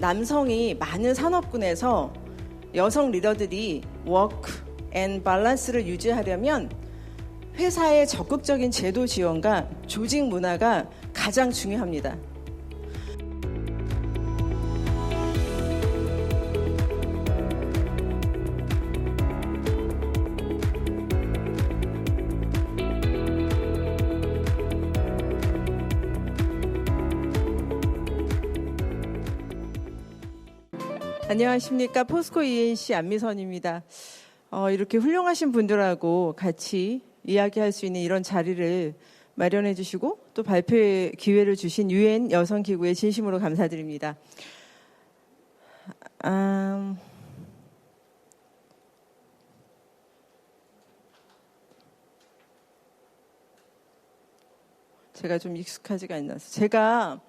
남성이 많은 산업군에서 여성 리더들이 워크 앤 밸런스를 유지하려면 회사의 적극적인 제도 지원과 조직 문화가 가장 중요합니다. 안녕하십니까 포스코 ENC 안미선입니다. 어, 이렇게 훌륭하신 분들하고 같이 이야기할 수 있는 이런 자리를 마련해 주시고 또 발표의 기회를 주신 유엔 여성기구에 진심으로 감사드립니다. 아, 제가 좀 익숙하지가 않아서 제가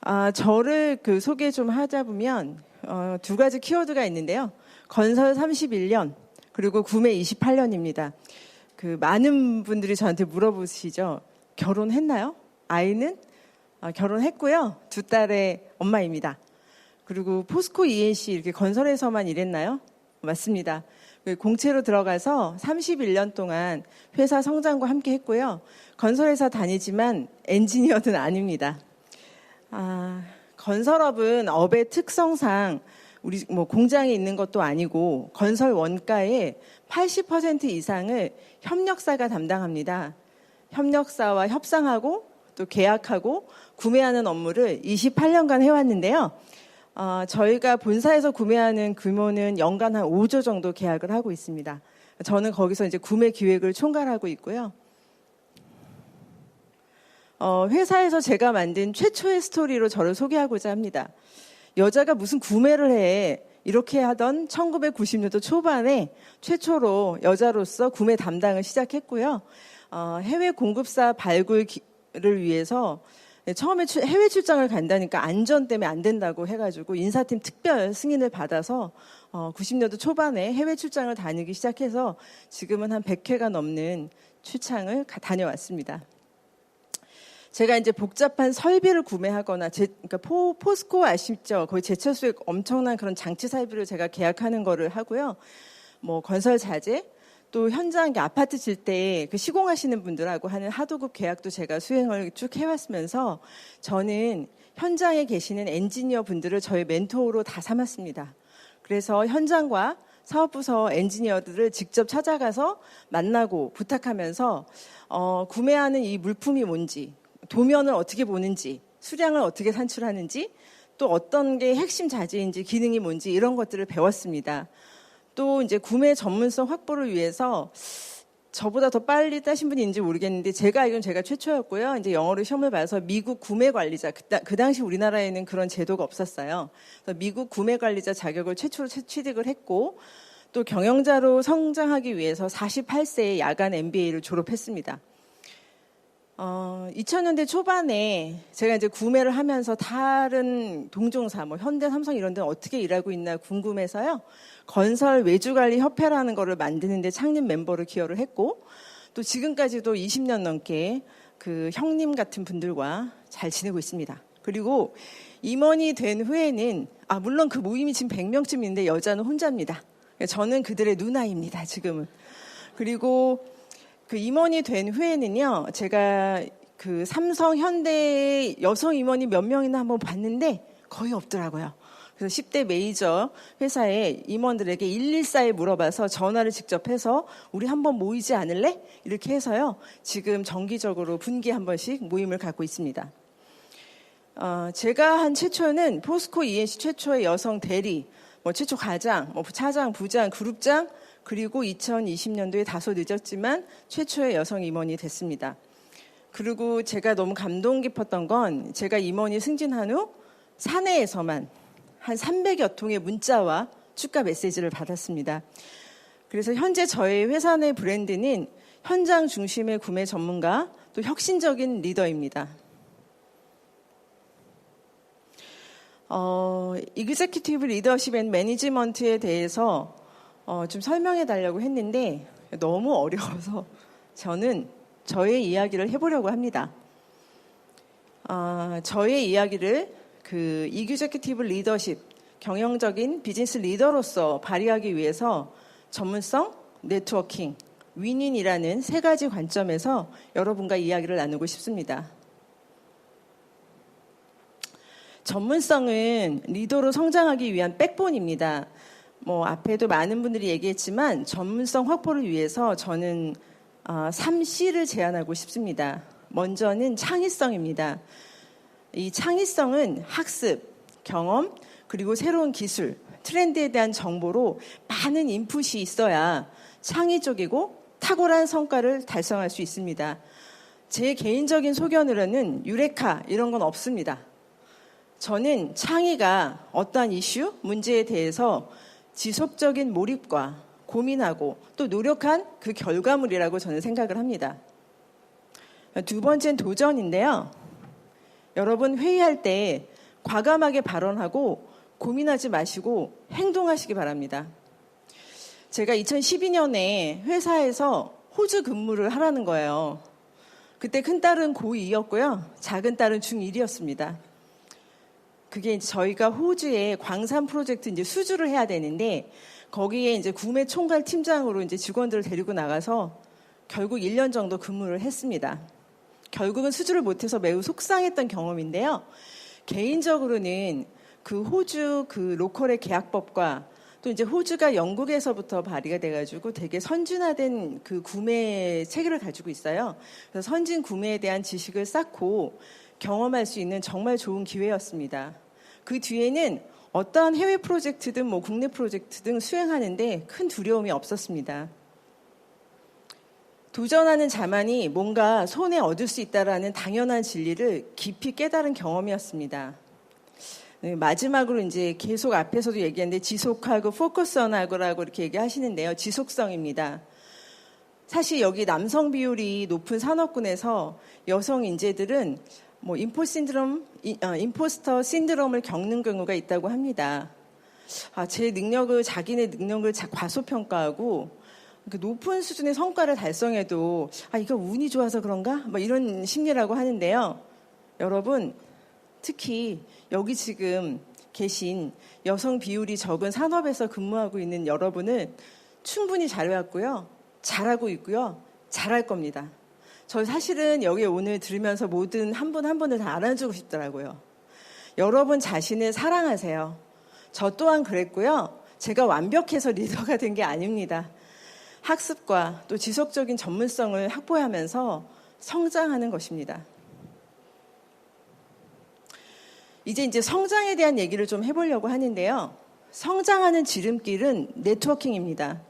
아, 저를 그 소개 좀 하자 보면 어, 두 가지 키워드가 있는데요. 건설 31년 그리고 구매 28년입니다. 그 많은 분들이 저한테 물어보시죠. 결혼했나요? 아이는 어, 결혼했고요. 두 딸의 엄마입니다. 그리고 포스코 ENC 이렇게 건설에서만 일했나요? 맞습니다. 그 공채로 들어가서 31년 동안 회사 성장과 함께 했고요. 건설회사 다니지만 엔지니어는 아닙니다. 아, 건설업은 업의 특성상 우리 뭐 공장에 있는 것도 아니고 건설 원가의 80% 이상을 협력사가 담당합니다. 협력사와 협상하고 또 계약하고 구매하는 업무를 28년간 해왔는데요. 어, 저희가 본사에서 구매하는 규모는 연간 한 5조 정도 계약을 하고 있습니다. 저는 거기서 이제 구매 기획을 총괄하고 있고요. 어, 회사에서 제가 만든 최초의 스토리로 저를 소개하고자 합니다. 여자가 무슨 구매를 해. 이렇게 하던 1990년도 초반에 최초로 여자로서 구매 담당을 시작했고요. 어, 해외 공급사 발굴을 위해서 처음에 해외 출장을 간다니까 안전 때문에 안 된다고 해가지고 인사팀 특별 승인을 받아서 어, 90년도 초반에 해외 출장을 다니기 시작해서 지금은 한 100회가 넘는 출장을 다녀왔습니다. 제가 이제 복잡한 설비를 구매하거나 제, 그러니까 포, 포스코 아시죠? 거의 제철소에 엄청난 그런 장치 설비를 제가 계약하는 거를 하고요. 뭐 건설 자재 또 현장 아파트 질 때 그 시공하시는 분들하고 하는 하도급 계약도 제가 수행을 쭉 해왔으면서 저는 현장에 계시는 엔지니어 분들을 저의 멘토로 다 삼았습니다. 그래서 현장과 사업부서 엔지니어들을 직접 찾아가서 만나고 부탁하면서 어, 구매하는 이 물품이 뭔지 도면을 어떻게 보는지, 수량을 어떻게 산출하는지, 또 어떤 게 핵심 자재인지, 기능이 뭔지 이런 것들을 배웠습니다. 또 이제 구매 전문성 확보를 위해서 저보다 더 빨리 따신 있는지 모르겠는데 제가 알기로는 제가 최초였고요. 이제 영어로 시험을 봐서 미국 구매 관리자 그, 그 당시 우리나라에는 그런 제도가 없었어요. 미국 구매 관리자 자격을 최초로 취득을 했고 또 경영자로 성장하기 위해서 48세에 야간 MBA를 졸업했습니다. 어, 2000년대 초반에 제가 이제 구매를 하면서 다른 동종사, 뭐 현대, 삼성 이런 데는 어떻게 일하고 있나 궁금해서요. 건설 외주관리 협회라는 거를 만드는데 창립 멤버로 기여를 했고 또 지금까지도 20년 넘게 그 형님 같은 분들과 잘 지내고 있습니다. 그리고 임원이 된 후에는 아 물론 그 모임이 지금 100명쯤인데 여자는 혼자입니다. 저는 그들의 누나입니다. 지금은. 그리고 그 임원이 된 후에는요, 제가 그 삼성, 현대 여성 임원이 몇 명이나 한번 봤는데 거의 없더라고요. 그래서 10대 메이저 회사의 임원들에게 114에 물어봐서 전화를 직접 해서 우리 한번 모이지 않을래? 이렇게 해서요. 지금 정기적으로 분기 한 번씩 모임을 갖고 있습니다. 어, 제가 한 최초는 포스코 ENC 최초의 여성 대리, 뭐 최초 과장, 뭐 차장, 부장, 그룹장, 그리고 2020년도에 다소 늦었지만 최초의 여성 임원이 됐습니다. 그리고 제가 너무 감동 깊었던 건 제가 임원이 승진한 후 사내에서만 한 300여 통의 문자와 축하 메시지를 받았습니다. 그래서 현재 저의 회사 내 브랜드는 현장 중심의 구매 전문가 또 혁신적인 리더입니다. 어, 이그제큐티브 리더십 앤 매니지먼트에 대해서 어, 좀 설명해 달라고 했는데 너무 어려워서 저는 저의 이야기를 해보려고 합니다. 어, 저의 이야기를 그 이규제큐티브 리더십, 경영적인 비즈니스 리더로서 발휘하기 위해서 전문성, 네트워킹, 윈윈이라는 세 가지 관점에서 여러분과 이야기를 나누고 싶습니다. 전문성은 리더로 성장하기 위한 백본입니다. 뭐 앞에도 많은 분들이 얘기했지만 전문성 확보를 위해서 저는 3C를 제안하고 싶습니다. 먼저는 창의성입니다. 이 창의성은 학습, 경험, 그리고 새로운 기술, 트렌드에 대한 정보로 많은 인풋이 있어야 창의적이고 탁월한 성과를 달성할 수 있습니다. 제 개인적인 소견으로는 유레카 이런 건 없습니다. 저는 창의가 어떠한 이슈, 문제에 대해서 지속적인 몰입과 고민하고 또 노력한 그 결과물이라고 저는 생각을 합니다. 두 번째는 도전인데요. 여러분 회의할 때 과감하게 발언하고 고민하지 마시고 행동하시기 바랍니다. 제가 2012년에 회사에서 호주 근무를 하라는 거예요. 그때 큰 딸은 고2였고요. 작은 딸은 중1이었습니다. 그게 이제 저희가 호주에 광산 프로젝트 이제 수주를 해야 되는데 거기에 이제 구매 총괄 팀장으로 이제 직원들을 데리고 나가서 결국 1년 정도 근무를 했습니다. 결국은 수주를 못해서 매우 속상했던 경험인데요. 개인적으로는 그 호주 그 로컬의 계약법과 또 이제 호주가 영국에서부터 발의가 돼가지고 되게 선진화된 그 구매 체계를 가지고 있어요. 그래서 선진 구매에 대한 지식을 쌓고 경험할 수 있는 정말 좋은 기회였습니다. 그 뒤에는 어떠한 해외 프로젝트든 뭐 국내 프로젝트든 수행하는데 큰 두려움이 없었습니다. 도전하는 자만이 뭔가 손에 얻을 수 있다라는 당연한 진리를 깊이 깨달은 경험이었습니다. 네, 마지막으로 이제 계속 앞에서도 얘기했는데 지속하고 포커스 온하고라고 이렇게 얘기하시는데요. 지속성입니다. 사실 여기 남성 비율이 높은 산업군에서 여성 인재들은 뭐 인포 신드롬, 어, 임포스터 신드롬을 겪는 경우가 있다고 합니다. 아, 제 능력을 자기네 능력을 과소평가하고 그 높은 수준의 성과를 달성해도 아 이거 운이 좋아서 그런가? 뭐 이런 심리라고 하는데요. 여러분 특히 여기 지금 계신 여성 비율이 적은 산업에서 근무하고 있는 여러분은 충분히 잘해왔고요. 잘하고 있고요. 잘할 겁니다. 저 사실은 여기 오늘 들으면서 모든 한 분한 분을 다 알아주고 싶더라고요. 여러분 자신을 사랑하세요. 저 또한 그랬고요. 제가 완벽해서 리더가 된 게 아닙니다. 학습과 또 지속적인 전문성을 확보하면서 성장하는 것입니다. 이제 이제 성장에 대한 얘기를 좀 해보려고 하는데요. 성장하는 지름길은 네트워킹입니다.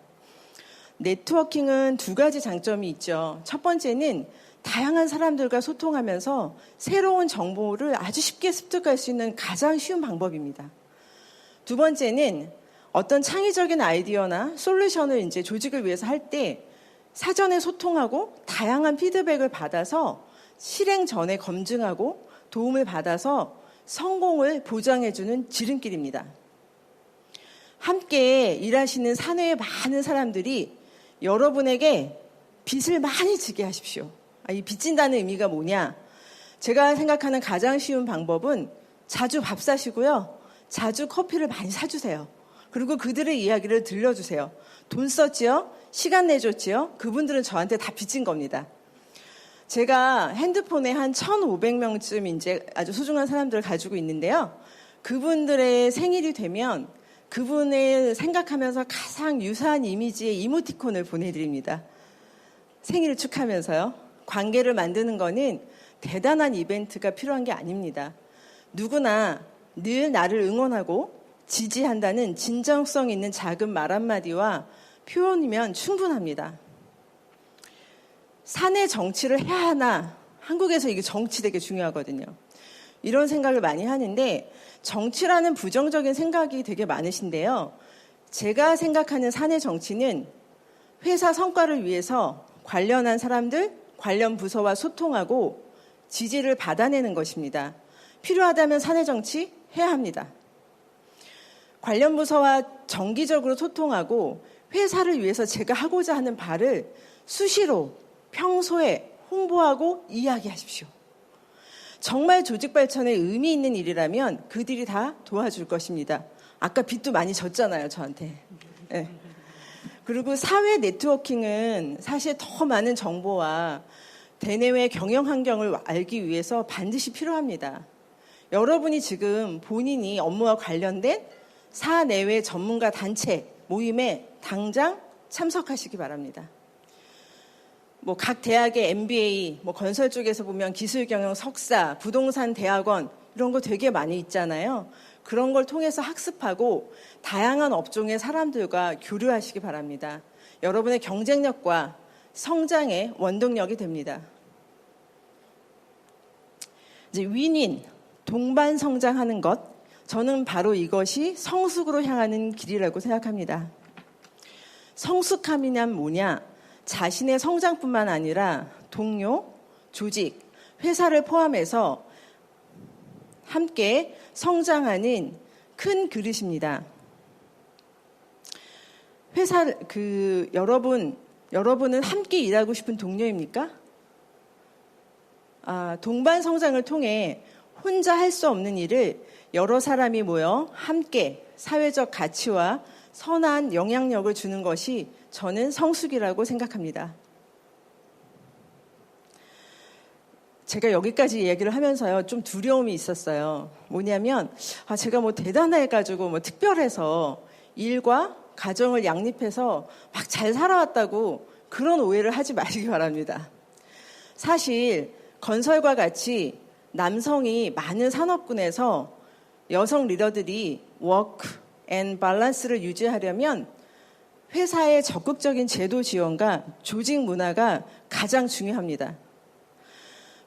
네트워킹은 두 가지 장점이 있죠. 첫 번째는 다양한 사람들과 소통하면서 새로운 정보를 아주 쉽게 습득할 수 있는 가장 쉬운 방법입니다. 두 번째는 어떤 창의적인 아이디어나 솔루션을 이제 조직을 위해서 할 때 사전에 소통하고 다양한 피드백을 받아서 실행 전에 검증하고 도움을 받아서 성공을 보장해주는 지름길입니다. 함께 일하시는 사내의 많은 사람들이 여러분에게 빚을 많이 지게 하십시오. 아, 이 빚진다는 의미가 뭐냐? 제가 생각하는 가장 쉬운 방법은 자주 밥 사시고요. 자주 커피를 많이 사주세요. 그리고 그들의 이야기를 들려주세요. 돈 썼지요? 시간 내줬지요? 그분들은 저한테 다 빚진 겁니다. 제가 핸드폰에 한 1,500명쯤 이제 아주 소중한 사람들을 가지고 있는데요. 그분들의 생일이 되면 그분을 생각하면서 가장 유사한 이미지의 이모티콘을 보내드립니다. 생일을 축하하면서요. 관계를 만드는 거는 대단한 이벤트가 필요한 게 아닙니다. 누구나 늘 나를 응원하고 지지한다는 진정성 있는 작은 말 한마디와 표현이면 충분합니다. 사내 정치를 해야 하나? 한국에서 이게 정치 되게 중요하거든요. 이런 생각을 많이 하는데 정치라는 부정적인 생각이 되게 많으신데요. 제가 생각하는 사내 정치는 회사 성과를 위해서 관련한 사람들, 관련 부서와 소통하고 지지를 받아내는 것입니다. 필요하다면 사내 정치 해야 합니다. 관련 부서와 정기적으로 소통하고 회사를 위해서 제가 하고자 하는 바를 수시로 평소에 홍보하고 이야기하십시오. 정말 조직 발전에 의미 있는 일이라면 그들이 다 도와줄 것입니다. 아까 빚도 많이 졌잖아요, 저한테. 네. 그리고 사회 네트워킹은 사실 더 많은 정보와 대내외 경영 환경을 알기 위해서 반드시 필요합니다. 여러분이 지금 본인이 업무와 관련된 사내외 전문가 단체 모임에 당장 참석하시기 바랍니다. 뭐 각 대학의 MBA, 뭐 건설 쪽에서 보면 기술 경영 석사, 부동산 대학원 이런 거 되게 많이 있잖아요. 그런 걸 통해서 학습하고 다양한 업종의 사람들과 교류하시기 바랍니다. 여러분의 경쟁력과 성장의 원동력이 됩니다. 이제 윈윈, 동반 성장하는 것, 저는 바로 이것이 성숙으로 향하는 길이라고 생각합니다. 성숙함이란 뭐냐? 자신의 성장뿐만 아니라 동료, 조직, 회사를 포함해서 함께 성장하는 큰 그릇입니다. 회사 그 여러분 여러분은 함께 일하고 싶은 동료입니까? 아, 동반 성장을 통해 혼자 할 수 없는 일을 여러 사람이 모여 함께 사회적 가치와 선한 영향력을 주는 것이 저는 성숙이라고 생각합니다. 제가 여기까지 얘기를 하면서요, 좀 두려움이 있었어요. 뭐냐면, 아, 제가 뭐 대단해가지고 뭐 특별해서 일과 가정을 양립해서 막 잘 살아왔다고 그런 오해를 하지 마시기 바랍니다. 사실, 건설과 같이 남성이 많은 산업군에서 여성 리더들이 워크 앤 밸런스를 유지하려면 회사의 적극적인 제도 지원과 조직 문화가 가장 중요합니다.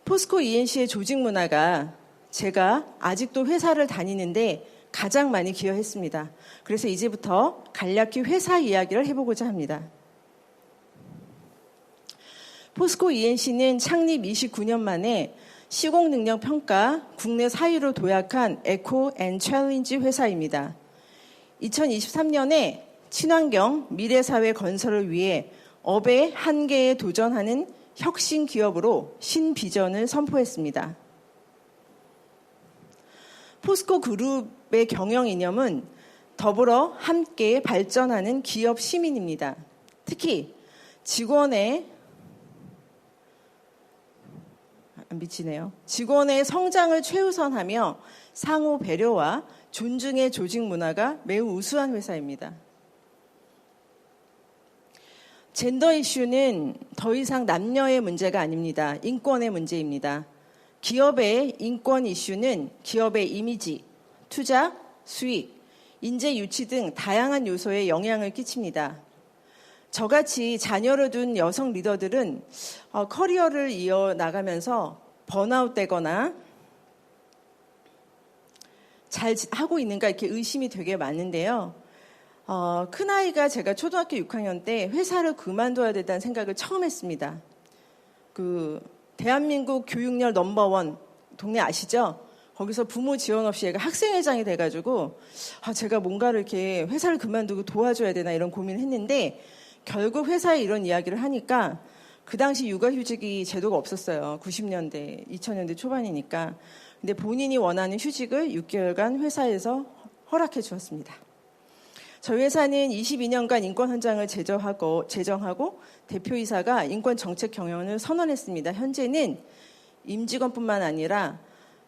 포스코 ENC의 조직 문화가 제가 아직도 회사를 다니는데 가장 많이 기여했습니다. 그래서 이제부터 간략히 회사 이야기를 해보고자 합니다. 포스코 ENC는 창립 29년 만에 시공 능력 평가 국내 4위로 도약한 에코 앤 챌린지 회사입니다. 2023년에 친환경 미래사회 건설을 위해 업의 한계에 도전하는 혁신 기업으로 신비전을 선포했습니다. 포스코 그룹의 경영 이념은 더불어 함께 발전하는 기업 시민입니다. 특히 직원의 미치네요. 직원의 성장을 최우선하며 상호 배려와 존중의 조직 문화가 매우 우수한 회사입니다. 젠더 이슈는 더 이상 남녀의 문제가 아닙니다. 인권의 문제입니다. 기업의 인권 이슈는 기업의 이미지, 투자, 수익, 인재 유치 등 다양한 요소에 영향을 끼칩니다. 저같이 자녀를 둔 여성 리더들은 어, 커리어를 이어 나가면서 번아웃 되거나 잘 하고 있는가 이렇게 의심이 되게 많은데요. 어, 큰아이가 제가 초등학교 6학년 때 회사를 그만둬야 된다는 생각을 처음 했습니다. 그, 대한민국 교육열 넘버원, 동네 아시죠? 거기서 부모 지원 없이 얘가 학생회장이 돼가지고, 아, 제가 뭔가를 이렇게 회사를 그만두고 도와줘야 되나 이런 고민을 했는데, 결국 회사에 이런 이야기를 하니까, 그 당시 육아휴직이 제도가 없었어요. 90년대, 2000년대 초반이니까. 근데 본인이 원하는 휴직을 6개월간 회사에서 허락해 주었습니다. 저희 회사는 22년간 인권 헌장을 제정하고, 제정하고 대표이사가 인권 정책 경영을 선언했습니다. 현재는 임직원뿐만 아니라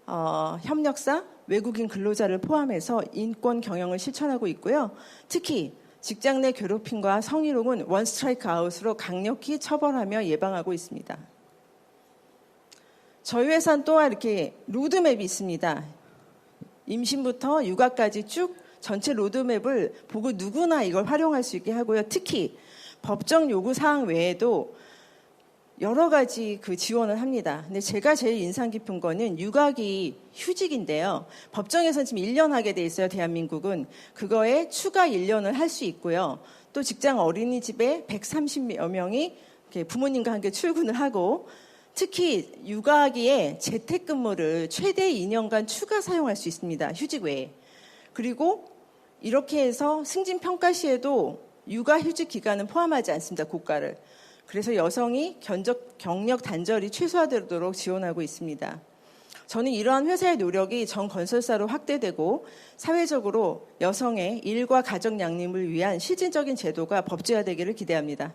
어, 협력사, 외국인 근로자를 포함해서 인권 경영을 실천하고 있고요. 특히 직장 내 괴롭힘과 성희롱은 원 스트라이크 아웃으로 강력히 처벌하며 예방하고 있습니다. 저희 회사는 또한 이렇게 로드맵이 있습니다. 임신부터 육아까지 쭉 전체 로드맵을 보고 누구나 이걸 활용할 수 있게 하고요. 특히 법정 요구 사항 외에도 여러 가지 그 지원을 합니다. 근데 제가 제일 인상 깊은 거는 육아기 휴직인데요. 법정에서는 지금 1년 하게 돼 있어요, 대한민국은. 그거에 추가 1년을 할 수 있고요. 또 직장 어린이집에 130여 명이 부모님과 함께 출근을 하고 특히 육아기에 재택근무를 최대 2년간 추가 사용할 수 있습니다. 휴직 외에. 그리고 이렇게 해서 승진 평가 시에도 육아 휴직 기간은 포함하지 않습니다. 고가를. 그래서 여성이 견적, 경력 단절이 최소화되도록 지원하고 있습니다. 저는 이러한 회사의 노력이 전 건설사로 확대되고 사회적으로 여성의 일과 가정 양립을 위한 실질적인 제도가 법제화되기를 기대합니다.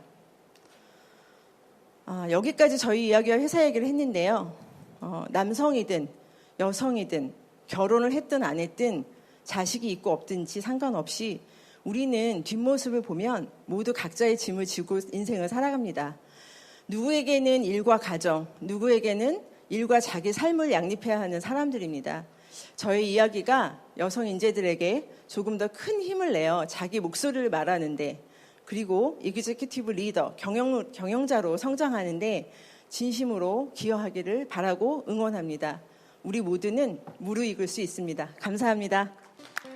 아, 여기까지 저희 이야기와 회사 얘기를 했는데요. 어, 남성이든 여성이든 결혼을 했든 안 했든 자식이 있고 없든지 상관없이 우리는 뒷모습을 보면 모두 각자의 짐을 지고 인생을 살아갑니다. 누구에게는 일과 가정, 누구에게는 일과 자기 삶을 양립해야 하는 사람들입니다. 저의 이야기가 여성 인재들에게 조금 더 큰 힘을 내어 자기 목소리를 말하는데 그리고 이그제큐티브 리더, 경영, 경영자로 성장하는데 진심으로 기여하기를 바라고 응원합니다. 우리 모두는 무르익을 수 있습니다. 감사합니다. 감사합니다.